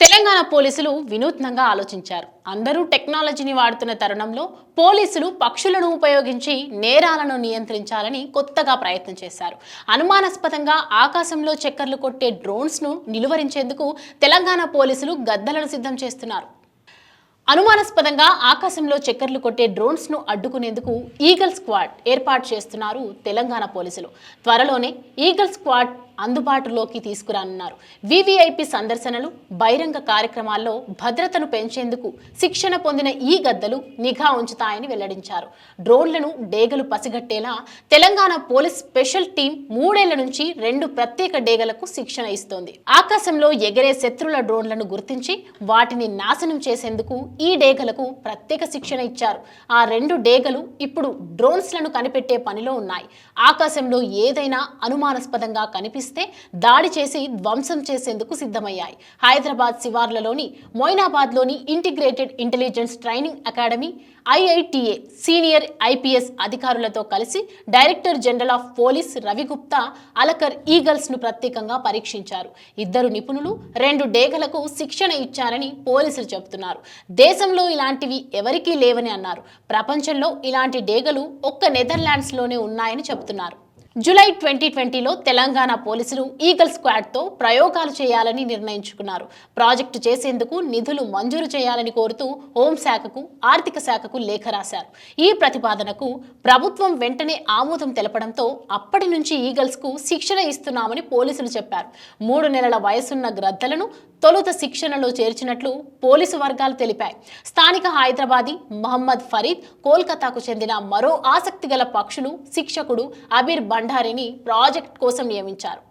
తెలంగాణ పోలీసులు వినూత్నంగా ఆలోచించారు. అందరూ టెక్నాలజీని వాడుతున్న తరుణంలో పోలీసులు పక్షులను ఉపయోగించి నేరాలను నియంత్రించాలని కొత్తగా ప్రయత్నం చేశారు. అనుమానాస్పదంగా ఆకాశంలో చక్కర్లు కొట్టే డ్రోన్స్ను నిలువరించేందుకు తెలంగాణ పోలీసులు గద్దలను సిద్ధం చేస్తున్నారు. అనుమానాస్పదంగా ఆకాశంలో చక్కర్లు కొట్టే డ్రోన్స్ను అడ్డుకునేందుకు ఈగల్ స్క్వాడ్ ఏర్పాటు చేస్తున్నారు తెలంగాణ పోలీసులు. త్వరలోనే ఈగల్ స్క్వాడ్ అందుబాటులోకి తీసుకురానున్నారు. వివిఐపి సందర్శనలు బహిరంగ కార్యక్రమాల్లో భద్రతను పెంచేందుకు శిక్షణ పొందిన ఈ గద్దలు నిఘా ఉంచుతాయని వెల్లడించారు. డ్రోన్లను డేగలు పసిగట్టేలా తెలంగాణ పోలీస్ స్పెషల్ టీం మూడేళ్ళ నుంచి రెండు ప్రత్యేక డేగలకు శిక్షణ ఇస్తోంది. ఆకాశంలో ఎగిరే శత్రుల డ్రోన్లను గుర్తించి వాటిని నాశనం చేసేందుకు ఈ డేగలకు ప్రత్యేక శిక్షణ ఇచ్చారు. ఆ రెండు డేగలు ఇప్పుడు డ్రోన్స్లను కనిపెట్టే పనిలో ఉన్నాయి. ఆకాశంలో ఏదైనా అనుమానాస్పదంగా కనిపిస్తే దాడి చేసి ధ్వంసం చేసేందుకు సిద్ధమయ్యాయి. హైదరాబాద్ శివార్లలోని మొయినాబాద్లోని integrated intelligence training academy IITA senior IPS అధికారులతో కలిసి director general of police Ravi Gupta అలకర్ ఈగల్స్ను ప్రత్యేకంగా పరీక్షించారు. ఇద్దరు నిపుణులు రెండు డేగలకు శిక్షణ ఇచ్చారని పోలీసులు చెబుతున్నారు. దేశంలో ఇలాంటివి ఎవరికీ లేవని అన్నారు. ప్రపంచంలో ఇలాంటి డేగలు ఒక్క నెదర్లాండ్స్లోనే ఉన్నాయని చెబుతున్నారు. జూలై ట్వంటీ ట్వంటీలో తెలంగాణ పోలీసులు ఈగల్ స్క్వాడ్తో ప్రయోగాలు చేయాలని నిర్ణయించుకున్నారు. ప్రాజెక్టు చేసేందుకు నిధులు మంజూరు చేయాలని కోరుతూ హోంశాఖకు ఆర్థిక శాఖకు లేఖ రాశారు. ఈ ప్రతిపాదనకు ప్రభుత్వం వెంటనే ఆమోదం తెలపడంతో అప్పటి నుంచి ఈగల్స్కు శిక్షణ ఇస్తున్నామని పోలీసులు చెప్పారు. మూడు నెలల వయసున్న గ్రద్దలను తొలుత శిక్షణలో చేర్చినట్లు పోలీసు వర్గాలు తెలిపాయి. స్థానిక హైదరాబాదీ మహమ్మద్ ఫరీద్ కోల్కతాకు చెందిన మరో ఆసక్తిగల పక్షులు శిక్షకుడు అబీర్ భండారిని ప్రాజెక్ట్ కోసం నియమించారు.